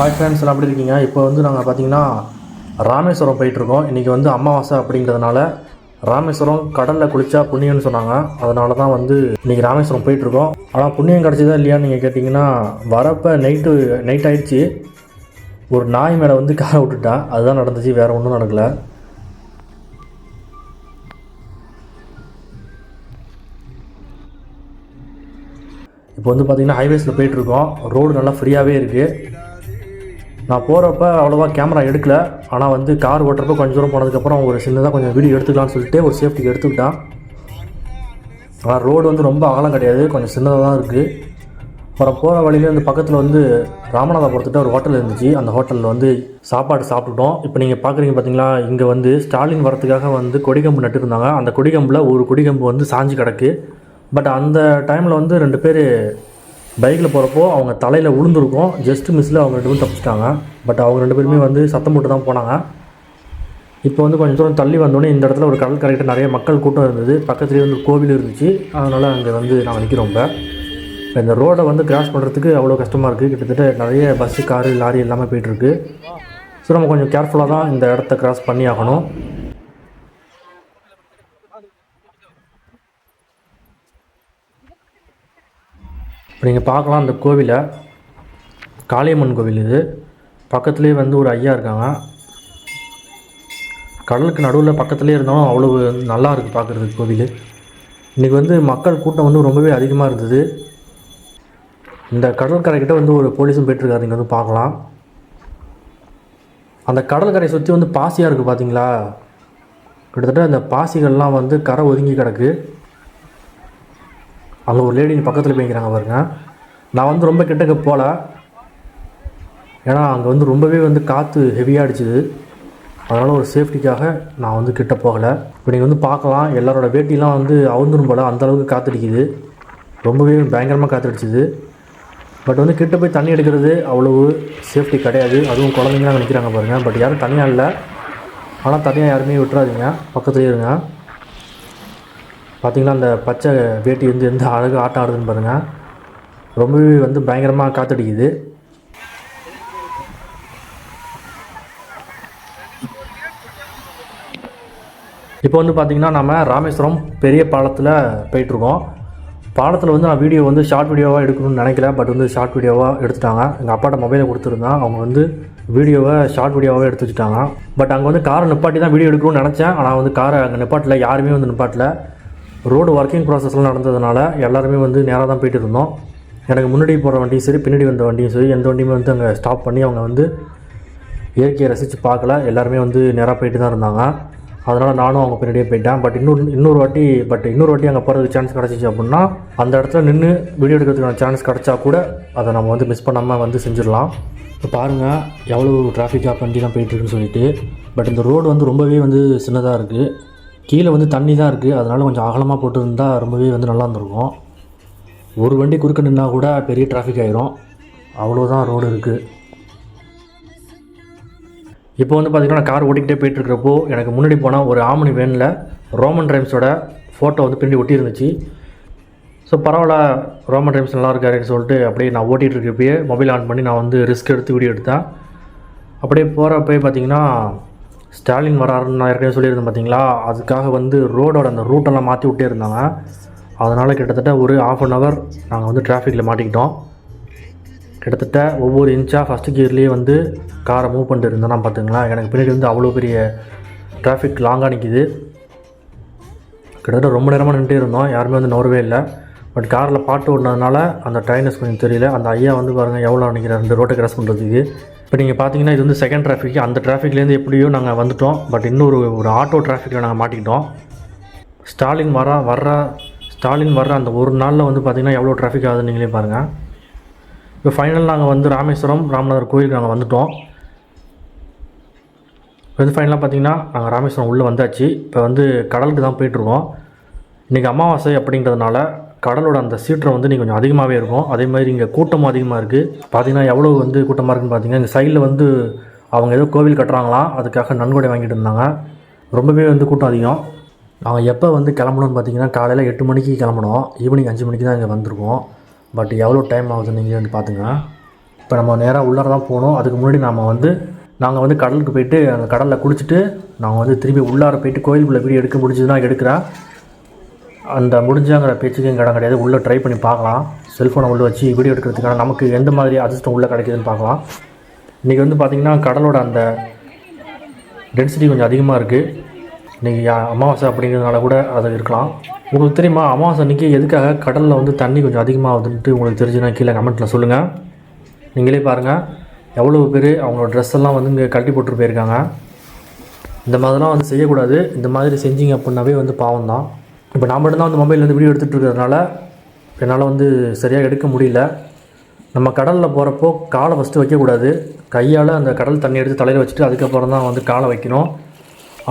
Hi friends எல்லாம் எப்படி இருக்கீங்க? இப்போ வந்து நாங்கள் பார்த்தீங்கன்னா ராமேஸ்வரம் போயிட்டுருக்கோம். இன்றைக்கி வந்து அமாவாசை அப்படிங்கிறதுனால ராமேஸ்வரம் கடலில் குளிச்சா புண்ணியம்னு சொன்னாங்க. அதனால தான் வந்து இன்றைக்கி ராமேஸ்வரம் போயிட்டுருக்கோம். ஆனால் புண்ணியம் கிடச்சிதா இல்லையான்னு நீங்கள் கேட்டிங்கன்னா வரப்போ நைட்டு நைட் ஆயிடுச்சு. ஒரு நாய் மேலே வந்து காரை விட்டுட்டா. அதுதான் நடந்துச்சு. வேறு ஒன்றும் நடக்கலை. இப்போ வந்து பார்த்திங்கன்னா ஹைவேஸில் போயிட்டுருக்கோம். ரோடு நல்லா ஃப்ரீயாகவே இருக்குது நான் போகிறப்ப அவ்வளோவா கேமரா எடுக்கல. ஆனால் வந்து கார் ஓட்டுறப்ப கொஞ்சம் தூரம் போனதுக்கப்புறம் ஒரு சின்னதாக கொஞ்சம் வீடியோ எடுத்துக்கலாம்னு சொல்லிட்டு ஒரு சேஃப்டிக்கு எடுத்துக்கிட்டான் ஆனால் ரோடு வந்து ரொம்ப அகலம் கிடையாது. கொஞ்சம் சின்னதாக தான் இருக்குது அப்புறம் போகிற வழியில் இந்த பக்கத்தில் வந்து ராமநாதபுரத்துக்கிட்ட ஒரு ஹோட்டல் இருந்துச்சு. அந்த ஹோட்டலில் வந்து சாப்பாடு சாப்பிட்டுட்டோம். இப்போ நீங்கள் பார்க்குறீங்க பார்த்தீங்களா இங்கே வந்து ஸ்டாலின் வரத்துக்காக வந்து கொடிகம்பு நட்டுருந்தாங்க. அந்த கொடிகம்பில் ஒரு கொடிகம்பு வந்து சாஞ்சு கிடக்கு. பட் அந்த டைமில் வந்து ரெண்டு பேர் பைக்கில் போகிறப்போ அவங்க தலையில் விழுந்திருக்கும் ஜஸ்ட் மிஸ்ஸில் அவங்க ரெண்டு பேரும் தப்பிச்சிட்டாங்க. பட் அவங்க ரெண்டு பேருமே வந்து சத்தம் போட்டு தான் போனாங்க. இப்போ வந்து கொஞ்சம் தூரம் தள்ளி வந்தோடனே இந்த இடத்துல ஒரு கடல் கரைக்கிட்ட நிறைய மக்கள் கூட்டம் இருந்தது. பக்கத்துலேயே வந்து ஒரு கோவில் இருந்துச்சு. அதனால் அங்கே வந்து நாங்கள் நிற்கிறோம் இப்போ. இந்த ரோடை வந்து கிராஸ் பண்ணுறதுக்கு அவ்வளோ கஷ்டமாக இருக்குது கிட்டத்தட்ட நிறைய பஸ்ஸு காரு லாரி எல்லாமே போயிட்டுருக்கு ஸோ நம்ம கொஞ்சம் கேர்ஃபுல்லாக தான் இந்த இடத்த கிராஸ் பண்ணி ஆகணும். இப்போ நீங்கள் பார்க்கலாம் அந்த கோவிலை. காளியம்மன் கோவில் இது. பக்கத்துலேயே வந்து ஒரு ஐயா இருக்காங்க. கடலுக்கு நடுவில் பக்கத்துலேயே இருந்தாலும் அவ்வளோ நல்லா இருக்குது பார்க்குறதுக்கு கோவில். இன்றைக்கி வந்து மக்கள் கூட்டம் வந்து ரொம்பவே அதிகமாக இருந்தது. இந்த கடற்கரைக்கிட்ட வந்து ஒரு போலீஸும் போயிட்டுருக்காரு. இங்கே வந்து பார்க்கலாம். அந்த கடற்கரை சுற்றி வந்து பாசியாக இருக்குது பார்த்தீங்களா கிட்டத்தட்ட அந்த பாசிகள்லாம் வந்து கரை ஒதுங்கி கிடக்கு. அங்கே ஒரு லேடி பக்கத்தில் போய்க்கிறாங்க பாருங்க. நான் வந்து ரொம்ப கிட்டக்க போகல ஏன்னா அங்கே வந்து ரொம்பவே வந்து காற்று ஹெவியாக அடிச்சுது. அதனால் ஒரு சேஃப்டிக்காக நான் வந்து கிட்ட போகலை. இப்போ நீங்கள் வந்து பார்க்கலாம். எல்லாரோட வேட்டிலாம் வந்து அவுந்துரும் போல். அந்தளவுக்கு காற்றடிக்குது ரொம்பவே பயங்கரமாக காற்றடிச்சுது பட் வந்து கிட்ட போய் தண்ணி எடுக்கிறது அவ்வளவு சேஃப்டி கிடையாது. அதுவும் குழந்தைங்களாம் நினைக்கிறாங்க நிற்கிறாங்க பாருங்கள் பட் யாரும் தனியாக இல்லை. ஆனால் தனியாக யாருமே விட்டுறாதீங்க. பக்கத்துலேயே இருங்க. பார்த்திங்களா அந்த பச்சை வேட்டி வந்து எந்த அழகு ஆட்டம் ஆடுதுன்னு பாருங்கள் ரொம்பவே வந்து பயங்கரமாக காத்தடிக்குது. இப்போ வந்து பார்த்திங்கன்னா நம்ம ராமேஸ்வரம் பெரிய பாலத்தில் போயிட்டுருக்கோம். பாலத்தில் வந்து நான் வீடியோ வந்து ஷார்ட் வீடியோவாக எடுக்கணும்னு நினைக்கல. பட் வந்து ஷார்ட் வீடியோவாக எடுத்துட்டாங்க. எங்கள் அப்பாட்ட மொபைலை கொடுத்துருந்தேன். அவங்க வந்து வீடியோவை ஷார்ட் வீடியோவாகவே எடுத்து வச்சுட்டாங்க. பட் அங்கே வந்து காரை நிப்பாட்டி தான் வீடியோ எடுக்கணும்னு நினச்சேன். ஆனால் வந்து காரை அங்கே நிப்பாட்டில். யாருமே வந்து நிப்பாட்டில். ரோடு ஒர்க்கிங் ப்ராசஸ்லாம் நடந்ததுனால எல்லாருமே வந்து நேராக தான் போயிட்டு இருந்தோம். எனக்கு முன்னாடி போகிற வண்டியும் சரி பின்னாடி வந்த வண்டியும் சரி எந்த வண்டியுமே வந்து அங்கே ஸ்டாப் பண்ணி அவங்க வந்து இயற்கையை ரசித்து பார்க்கல. எல்லாருமே வந்து நேராக போயிட்டு தான் இருந்தாங்க. அதனால் நானும் அவங்க பின்னாடியே போயிட்டேன். பட் இன்னொரு இன்னொரு வாட்டி பட் இன்னொரு வாட்டி அங்கே போகிறதுக்கு சான்ஸ் கிடச்சிச்சு அப்படின்னா அந்த இடத்துல நின்று வீடியோ எடுக்கிறதுக்கான சான்ஸ் கிடச்சா கூட அதை நம்ம வந்து மிஸ் பண்ணாமல் வந்து செஞ்சிடலாம். இப்போ பாருங்கள் எவ்வளோ டிராஃபிக்காக வண்டிலாம் போயிட்டுருக்குன்னு சொல்லிட்டு. பட் இந்த ரோடு வந்து ரொம்பவே வந்து சின்னதாக இருக்குது கீழே வந்து தண்ணி தான் இருக்குது அதனால் கொஞ்சம் அகலமாக போட்டுருந்தா ரொம்பவே வந்து நல்லா இருந்திருக்கும். ஒரு வண்டி குறுக்க நின்னா கூட பெரிய டிராஃபிக் ஆயிரும். அவ்வளோதான் ரோடு இருக்குது இப்போ வந்து பார்த்திங்கன்னா கார் ஓட்டிக்கிட்டே போயிட்டுருக்கிறப்போ எனக்கு முன்னாடி போனால் ஒரு ஆமணி வேனில் ரோமன் ரைம்ஸோட ஃபோட்டோ வந்து பின்னாடி ஒட்டியிருந்துச்சு. ஸோ பரவாயில்ல ரோமன் ரைம்ஸ் நல்லா இருக்காருன்னு சொல்லிட்டு அப்படியே நான் ஓட்டிகிட்டு இருக்கப்பயே மொபைல் ஆன் பண்ணி நான் வந்து ரிஸ்க் எடுத்து வீடியோ எடுத்தேன். அப்படியே போகிறப்பயே பார்த்தீங்கன்னா ஸ்டாலின் வராருன்னு நான் ஏற்கனவே சொல்லியிருந்தேன் பார்த்தீங்களா? அதுக்காக வந்து ரோடோட அந்த ரூட்டெல்லாம் மாற்றி விட்டே இருந்தாங்க. அதனால் கிட்டத்தட்ட ஒரு ஆஃப் அன் ஹவர் நாங்கள் வந்து டிராஃபிக்கில் மாட்டிக்கிட்டோம். கிட்டத்தட்ட ஒவ்வொரு இன்ச்சாக ஃபஸ்ட்டு கியர்லேயே வந்து காரை மூவ் பண்ணிட்டு இருந்தேன்னா பார்த்துங்களா எனக்கு பின்னாடி வந்து அவ்வளோ பெரிய டிராஃபிக் லாங்காக நிற்கிது கிட்டத்தட்ட ரொம்ப நேரமாக நின்றுட்டே இருந்தோம். யாருமே வந்து நோரவே இல்லை. பட் காரில் பாட்டு ஓடினதுனால அந்த ட்ரைனஸ் கொஞ்சம் தெரியல. அந்த ஐயா வந்து பாருங்கள் எவ்வளோ நினைக்கிறார் ரெண்டு ரோட்டை கிராஸ் பண்ணுறதுக்கு இப்போ நீங்கள் பார்த்தீங்கன்னா இது வந்து செகண்ட் டிராஃபிக் அந்த டிராஃபிக்லேருந்து எப்படியோ நாங்கள் வந்துட்டோம். பட் இன்னொரு ஒரு ஆட்டோ டிராஃபிக்கில் நாங்கள் மாட்டிக்கிட்டோம். ஸ்டாலின் வர வர்ற ஸ்டாலின் வர்ற அந்த ஒரு நாளில் வந்து பார்த்திங்கன்னா எவ்வளோ டிராஃபிக் ஆகுதுன்னு நீங்களே பாருங்கள் இப்போ ஃபைனல் நாங்கள் வந்து ராமேஸ்வரம் ராமநாதர் கோயிலுக்கு நாங்கள் வந்துட்டோம். இப்போ வந்து ஃபைனலாக பார்த்தீங்கன்னா நாங்கள் ராமேஸ்வரம் உள்ளே வந்தாச்சு. இப்போ வந்து கடலுக்கு தான் போயிட்டுருக்கோம் இன்றைக்கி அமாவாசை அப்படிங்கிறதுனால கடலோட அந்த சீற்றம் வந்து நீங்கள் கொஞ்சம் அதிகமாகவே இருக்கும். அதே மாதிரி இங்கே கூட்டமும் அதிகமாக இருக்குது பார்த்தீங்கன்னா எவ்வளோ வந்து கூட்டமாக இருக்குன்னு பார்த்தீங்கன்னா இந்த சைடில் வந்து அவங்க ஏதோ கோவில் கட்டுறாங்களாம். அதுக்காக நன்கொடை வாங்கிட்டு இருந்தாங்க. ரொம்பவே வந்து கூட்டம் அதிகம். நாங்கள் எப்போ வந்து கிளம்பணும்னு பார்த்தீங்கன்னா காலையில் எட்டு மணிக்கு கிளம்பணும் ஈவினிங் அஞ்சு மணிக்கு தான் இங்கே வந்திருக்கோம். பட் எவ்வளோ டைம் ஆகுது நீங்கள் வந்து பார்த்துங்க இப்போ நம்ம நேராக உள்ளார தான் போகணும். அதுக்கு முன்னாடி நாம் வந்து நாங்கள் வந்து கடலுக்கு போயிட்டு அந்த கடலில் குளிச்சுட்டு நாங்கள் வந்து திரும்பி உள்ளார போயிட்டு கோயிலுக்குள்ளே வீடியோ எடுக்க முடிஞ்சதுன்னா எடுக்கிறேன். அந்த முடிஞ்சாங்கிற பேச்சுக்கு இங்கே இடம் கிடையாது. உள்ளே ட்ரை பண்ணி பார்க்கலாம். செல்ஃபோனை உள்ளே வச்சு வீடியோ எடுக்கிறதுக்கான நமக்கு எந்த மாதிரி அதிர்ஷ்டம் உள்ளே கிடைக்குதுன்னு பார்க்கலாம். இன்றைக்கி வந்து பார்த்திங்கன்னா கடலோட அந்த டென்சிட்டி கொஞ்சம் அதிகமாக இருக்குது இன்றைக்கி அமாவாசை அப்படிங்கிறதுனால கூட அது இருக்கலாம். உங்களுக்கு தெரியுமா அமாவாசை அன்றைக்கி எதுக்காக கடலில் வந்து தண்ணி கொஞ்சம் அதிகமாகுதுன்ட்டு உங்களுக்கு தெரிஞ்சுன்னா கீழே கமெண்ட்டில் சொல்லுங்கள் நீங்களே பாருங்கள் எவ்வளோ பேர் அவங்களோட ட்ரெஸ் எல்லாம் வந்து இங்கே கழட்டி போட்டு போயிருக்காங்க. இந்த மாதிரிலாம் வந்து செய்யக்கூடாது. இந்த மாதிரி செஞ்சீங்க அப்படின்னாவே வந்து பாவம் தான் இப்போ நான் மட்டும்தான் வந்து மொபைல் வந்து வீடியோ எடுத்துகிட்டு இருக்கிறதுனால என்னால் வந்து சரியாக எடுக்க முடியல. நம்ம கடலில் போகிறப்போ காலை ஃபஸ்ட்டு வைக்கக்கூடாது. கையால் அந்த கடல் தண்ணி எடுத்து தலையில் வச்சுட்டு அதுக்கப்புறம் தான் வந்து காலை வைக்கணும்.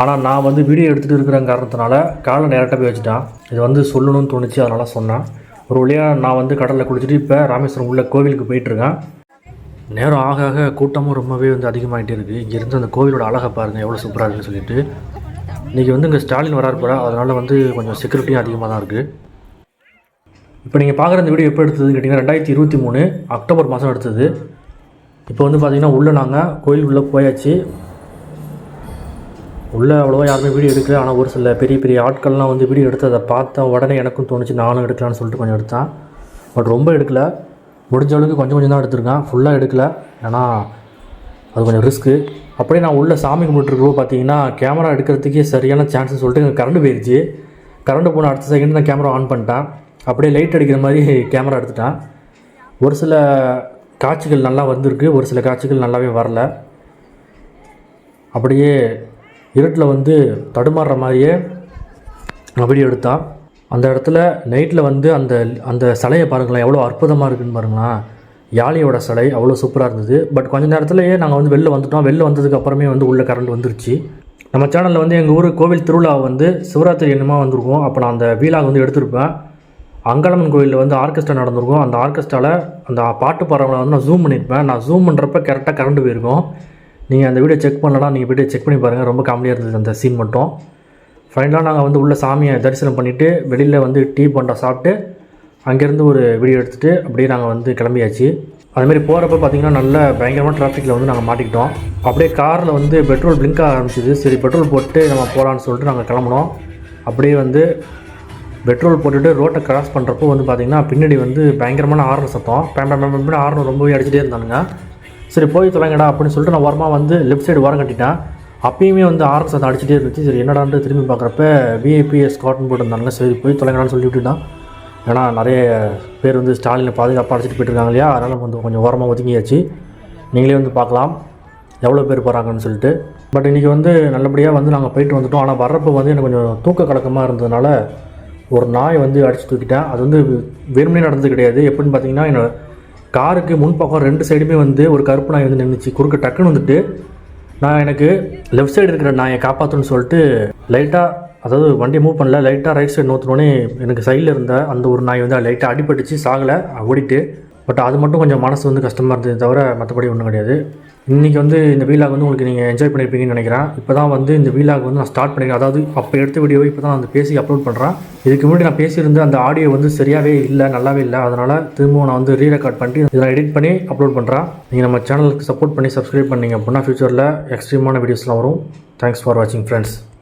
ஆனால் நான் வந்து வீடியோ எடுத்துகிட்டு இருக்கிற காரணத்தினால காலை நேரட்டாக போய் வச்சுட்டேன். இது வந்து சொல்லணும்னு தோணுச்சு அதனால் சொன்னேன். ஒரு வழியாக நான் வந்து கடலில் குளிச்சுட்டு இப்போ ராமேஸ்வரம் உள்ள கோவிலுக்கு போயிட்டுருக்கேன் நேரம் ஆக ஆக கூட்டமும் ரொம்பவே வந்து அதிகமாகிட்டே இருக்குது இங்கேருந்து அந்த கோவிலோட அழகை பாருங்கள் எவ்வளோ சூப்பராக இருக்குன்னு சொல்லிட்டு. இன்றைக்கி வந்து இங்கே ஸ்டாலின் வராரு போல அதனால் வந்து கொஞ்சம் செக்யூரிட்டியும் அதிகமாக தான் இருக்குது இப்போ நீங்கள் பார்க்குற இந்த வீடியோ எப்போ எடுத்ததுன்னு கேட்டிங்கன்னா ரெண்டாயிரத்தி இருபத்தி மூணு அக்டோபர் மாதம் எடுத்தது. இப்போ வந்து பார்த்தீங்கன்னா உள்ளே நாங்கள் கோயிலுக்குள்ளே போயாச்சு. உள்ளே அவ்வளோவா யாருமே வீடியோ எடுக்கல. ஆனால் ஒரு சில பெரிய பெரிய ஆட்கள்லாம் வந்து வீடியோ எடுத்து அதை பார்த்த உடனே எனக்கும் தோணுச்சு நானும் எடுக்கலான்னு சொல்லிட்டு கொஞ்சம் எடுத்தேன். பட் ரொம்ப எடுக்கல. முடிஞ்ச அளவுக்கு கொஞ்சம் கொஞ்சம் தான் எடுத்திருக்கேன். ஃபுல்லாக எடுக்கல. ஏன்னா அது கொஞ்சம் ரிஸ்க்கு அப்படியே நான் உள்ளே சாமி கும்பிட்டுருக்கோ பார்த்தீங்கன்னா கேமரா எடுக்கிறதுக்கே சரியான சான்ஸ்னு சொல்லிட்டு கரண்ட் போயிடுச்சு கரண்ட் போன அடுத்த செகண்ட் நான் கேமரா ஆன் பண்ணிட்டேன். அப்படியே லைட் அடிக்கிற மாதிரி கேமரா எடுத்துட்டேன். ஒரு சில காட்சிகள் நல்லா வந்திருக்கு. ஒரு சில காட்சிகள் நல்லாவே வரல. அப்படியே இருட்டில் வந்து தடுமாறுற மாதிரியே நான் வீடியோ எடுத்தான். அந்த இடத்துல நைட்டில் வந்து அந்த அந்த சிலையை பாருங்களேன் எவ்வளோ அற்புதமாக இருக்குன்னு பாருங்களேன். யாழியோட சிலை அவ்வளோ சூப்பராக இருந்தது. பட் கொஞ்ச நேரத்துலேயே நாங்கள் வந்து வெளில வந்துட்டோம். வெளில வந்ததுக்கு அப்புறமே வந்து உள்ள கரண்ட் வந்துருச்சு. நம்ம சேனலில் வந்து எங்கள் ஊர் கோவில் திருவிழா வந்து சிவராத்திரி என்னமா வந்திருக்கும். அப்போ நான் அந்த வீலாக வந்து எடுத்திருப்பேன். அங்காளம்மன் கோயிலில் வந்து ஆர்கெஸ்ட்ரா நடந்திருக்கும். அந்த ஆர்கெஸ்ட்ராவில் அந்த பாட்டு பாடுறவங்களை வந்து நான் ஜூம் பண்ணியிருப்பேன் நான் ஜூம் பண்ணுறப்ப கரெக்டாக கரண்ட் போயிருக்கும். நீங்கள் அந்த வீடியோ செக் பண்ணலாம் நீங்கள் வீடியோ செக் பண்ணி பாருங்கள் ரொம்ப காமெடியாக இருந்தது அந்த சீன் மட்டும். ஃபைனலாக நாங்கள் வந்து உள்ள சாமியை தரிசனம் பண்ணிவிட்டு வெளியில் வந்து டீ போண்டா சாப்பிட்டு அங்கேருந்து ஒரு வீடியோ எடுத்துகிட்டு அப்படியே நாங்கள் வந்து கிளம்பியாச்சு. அதுமாரி போகிறப்ப பார்த்தீங்கன்னா நல்ல பயங்கரமான டிராஃபிக்கில் வந்து நாங்கள் மாட்டிக்கிட்டோம். அப்படியே காரில் வந்து பெட்ரோல் பிளிங்க் ஆரம்பிச்சிது. சரி பெட்ரோல் போட்டு நம்ம போகலான்னு சொல்லிட்டு நாங்கள் கிளம்புனோம். அப்படியே வந்து பெட்ரோல் போட்டுட்டு ரோட்டை கிராஸ் பண்ணுறப்போ வந்து பார்த்திங்கன்னா பின்னாடி வந்து பயங்கரமான ஆர்னர் சத்தம். பேம் பேம் பேம் ரொம்பவே அடிச்சிட்டே இருந்தானுங்க. சரி போய் தொலைங்கடா அப்படின்னு சொல்லிட்டு நான் ஓரமாக வந்து லெஃப்ட் சைடு ஓரம் கட்டிட்டேன். அப்பயுமே வந்து ஆர்னர் சத்தம் அடிச்சுட்டே இருந்துச்சு. சரி என்னடான்ட்டு திரும்பி பார்க்குறப்ப விஐபிஎஸ் காட்டன் போட்டிருந்தாங்க சரி போய் தொலைங்கடான்னு சொல்லி விட்டுட்டான். ஏன்னா நிறைய பேர் வந்து ஸ்டாலினை பாதுகாப்பாக அடிச்சிட்டு போயிட்டுருக்காங்க இல்லையா? அதனால் வந்து கொஞ்சம் ஓரமாக ஒதுங்கியாச்சு. நீங்களே வந்து பார்க்கலாம். எவ்வளோ பேர் போகிறாங்கன்னு சொல்லிட்டு. பட் இன்றைக்கி வந்து நல்லபடியாக வந்து நாங்கள் போயிட்டு வந்துட்டோம். ஆனால் வர்றப்போ வந்து எனக்கு கொஞ்சம் தூக்க கலக்கமாக இருந்ததுனால ஒரு நாய் வந்து அடிச்சு தூக்கிட்டேன். அது வந்து வெறுமனே நடந்தது கிடையாது. எப்படின்னு பார்த்தீங்கன்னா என்னோட காருக்கு முன்பக்கம் ரெண்டு சைடுமே வந்து ஒரு கருப்பு நாய் வந்து நின்றுச்சு குறுக்க டக்குன்னு வந்துட்டு நான் எனக்கு லெஃப்ட் சைடு இருக்கிற நாயை காப்பாற்றணும்னு சொல்லிட்டு லைட்டாக அதாவது வண்டியை மூவ் பண்ணல லைட்டாக ரைட் சைடு நோத்தினோடனே எனக்கு சைடில் இருந்த அந்த ஒரு நாய் வந்து லைட்டாக அடிபட்டுச்சு சாகலை ஓடிட்டு. பட் அது மட்டும் கொஞ்சம் மனசு வந்து கஷ்டமாக இருந்தது தவிர மற்றபடி ஒன்றும் கிடையாது. இன்றைக்கி வந்து இந்த வீலாக் வந்து உங்களுக்கு நீங்கள் என்ஜாய் பண்ணியிருப்பீங்கன்னு நினைக்கிறேன். இப்போ தான் வந்து இந்த வீலாக் வந்து நான் ஸ்டார்ட் பண்ணிக்கிறேன் அதாவது அப்போ எடுத்த வீடியோவை இப்போ தான் வந்து பேசி அப்லோட் பண்ணுறேன் இதுக்கு முன்னாடி நான் பேசியிருந்த அந்த ஆடியோ வந்து சரியாகவே இல்லை நல்லாவே இல்லை. அதனால் திரும்பவும் நான் வந்து ரீ ரெக்கார்ட் பண்ணிட்டு இதெல்லாம் எடிட் பண்ணி அப்லோட் பண்ணுறேன் நீங்கள் நம்ம சேனலுக்கு சப்போர்ட் பண்ணி சப்ஸ்கிரைப் பண்ணிங்க அப்படின்னா ஃப்யூச்சரில் எக்ஸ்ட்ரீமான வீடியோஸ்லாம் வரும். தேங்க்ஸ் ஃபார் வாட்சிங் ஃப்ரெண்ட்ஸ்